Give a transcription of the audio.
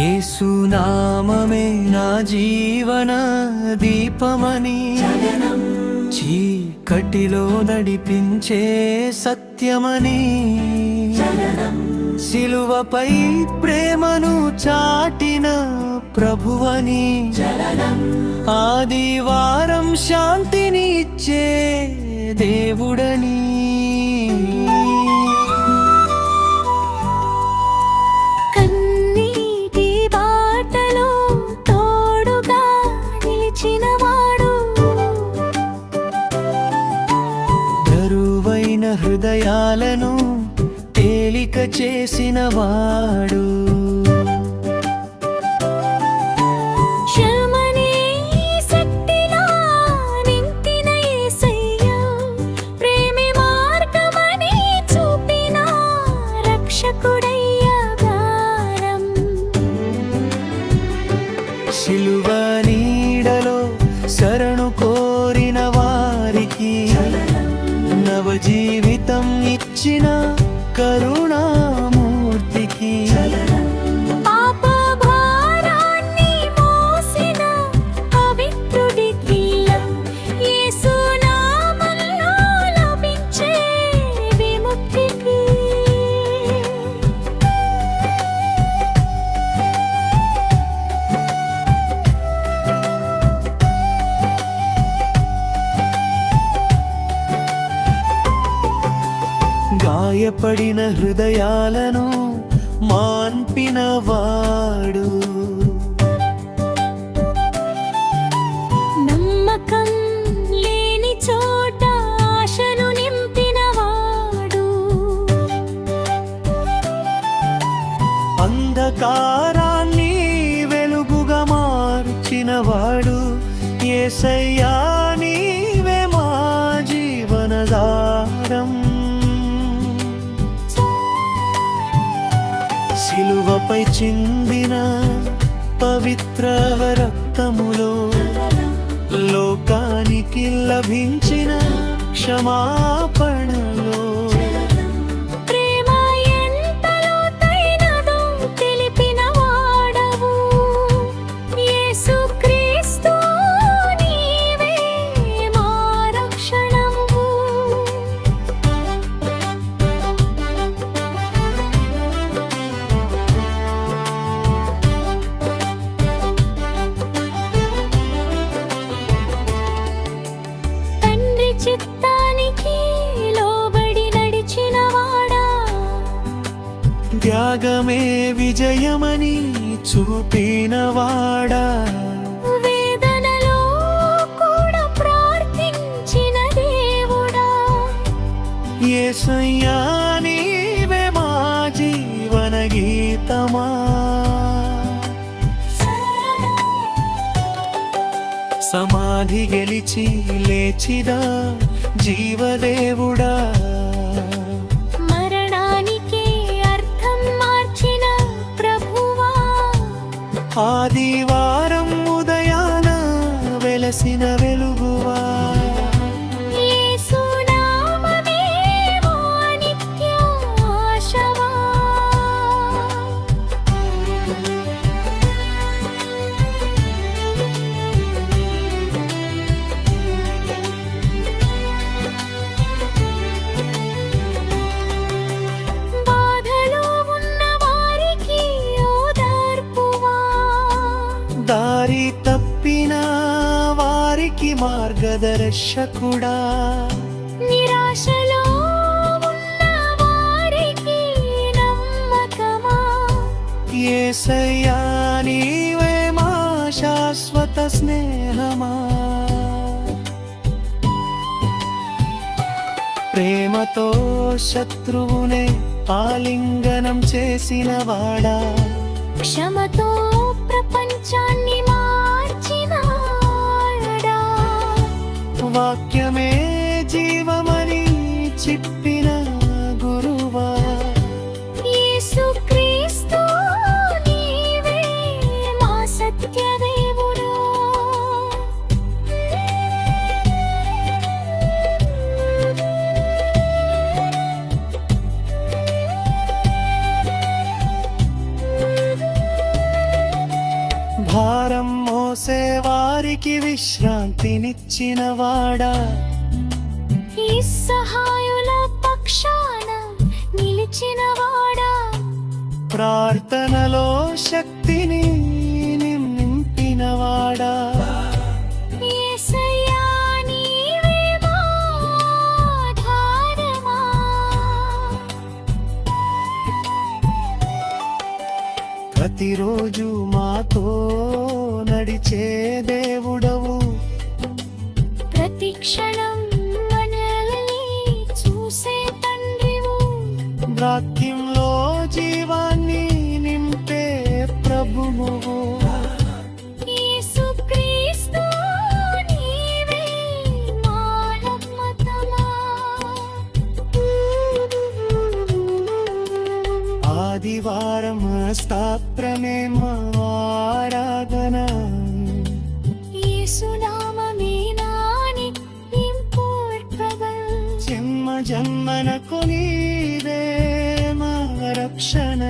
యేసునామమే నా జీవన దీపమని చీకటిలో నడిపించే సత్యమని సిలువపై ప్రేమను చాటిన ప్రభువని ఆదివారం శాంతిని ఇచ్చే దేవుడని హృదయాలను తేలిక చేసిన వాడు క్షమనే వచ్చిన కరుణ గాయపడిన హృదయాలను మాన్పిన వాడు నమ్మకం లేని చోట ఆశను నింపినవాడు. అంధకారాన్ని వెలుగుగా మార్చినవాడు ఏసయ్యా. పై చిందిన పవిత్ర రక్తములో లోకానికి లభించిన క్షమాపణ త్యాగమే విజయమని చూపినవాడా వేదనలో కూడా ప్రార్థించిన దేవుడా. ఏసయ్యా నీవే మా జీవన గీతమా. సమాధి గెలిచి లేచిదా జీవదేవుడా. ఆదివారం దారి తప్పిన వారికి మార్గదర్శకుడా? నిరాశలో ఉన్న వారికి నమ్మకమా? ఏసయ్యా నీవే మా శాశ్వత స్నేహమా? ప్రేమతో శత్రువునే ఆలింగనం చేసిన వాడా? క్షమతో ప్రపంచాన్ని మార్చిన వాక్ వారికి విశ్రాంతినిచ్చిన వాడా ఈ సహాయుల పక్షాన నిలిచినవాడా? ప్రార్థనలో శక్తిని మా ఆధారమా? ప్రతిరోజు మాతో నడిచే దేవుడవు ఆదివారం స్తోత్రమే మా ఆరాధన. యేసునామమే నాని ఇంపోర్టబుల్ జన్మ జన్మనకు నీవే మా రక్షణనం యేసు